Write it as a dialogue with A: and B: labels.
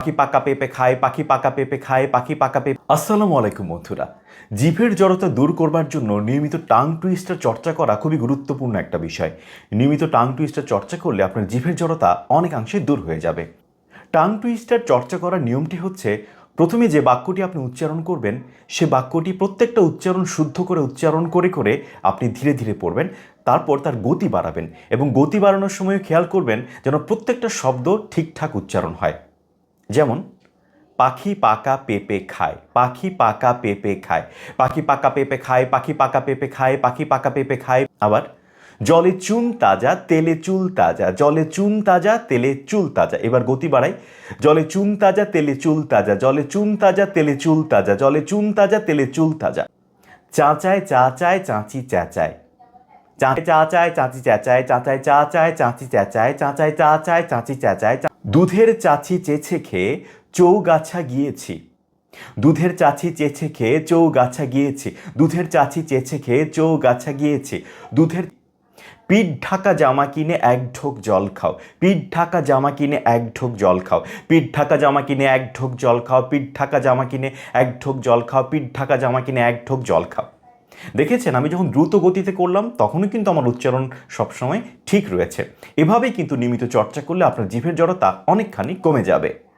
A: পাখি পাকা পেঁপে খায়, পাখি পাকা পেঁপে খায়, পাখি পাকা পেঁপে আসসালামু আলাইকুম বন্ধুরা। জিভের জড়তা দূর করবার জন্য নিয়মিত টাং টুইস্টার চর্চা করা খুবই গুরুত্বপূর্ণ একটা বিষয়। নিয়মিত টাং টুইস্টার চর্চা করলে আপনার জিভের জড়তা অনেকাংশে দূর হয়ে যাবে। টাং টুইস্টার চর্চা করার নিয়মটি হচ্ছে, প্রথমে যে বাক্যটি আপনি উচ্চারণ করবেন, সে বাক্যটি প্রত্যেকটা উচ্চারণ শুদ্ধ করে উচ্চারণ করে করে আপনি ধীরে ধীরে পড়বেন, তারপর তার গতি বাড়াবেন এবং গতি বাড়ানোর সময় খেয়াল করবেন যেন প্রত্যেকটা শব্দ ঠিকঠাক উচ্চারণ হয়। যেমন, পাখি পাকা পেঁপে খায়, পাখি পাকা পেঁপে খায়, পাখি পাকা পেঁপে খায়, পাখি পাকা পেঁপে খায়, পাখি পাকা পেঁপে খায়। আবার, জলে চুন তাজা, তেলে চুল তাজা, জলে চুন তাজা, তেলে চুল তাজা। এবার গতি বাড়াই। জলে চুন তাজা, তেলে চুল তাজা, জলে চুন তাজা, তেলে চুল তাজা, জলে চুন তাজা, তেলে চুল তাজা। চাঁচায় চা চায় চাঁচি চেঁচায় চাঁচে চা চায় চাঁচি চেঁচায়, চাঁচায় চা চায় চাঁচি চেঁচায়, চাঁচায় চা চায় চাঁচি চেঁচায় দুধের চাচি চেছে খেয়ে চৌগাছা গিয়েছি। দুধের চাচি চেছে খেয়ে চৌগাছা গিয়েছি। দুধের চাচি চেছে খেয়ে চৌগাছা গিয়েছি। দুধের পিঠ ঢাকা জামা কিনে এক ঢোক জল খাও। পিঠ ঢাকা জামা কিনে এক ঢোক জল খাও। পিঠ ঢাকা জামা কিনে এক ঢোক জল খাও। পিঠ ঢাকা জামা কিনে এক ঢোক জল খাও। পিঠ ঢাকা জামা কিনে এক ঢোক জল খাও। দেখেছেন, আমি যখন দ্রুত গতিতে করলাম তখনও কিন্তু আমার উচ্চারণ সবসময় ঠিক রয়েছে। এভাবেই কিন্তু নিয়মিত চর্চা করলে আপনার জিভের জড়তা অনেকখানি কমে যাবে।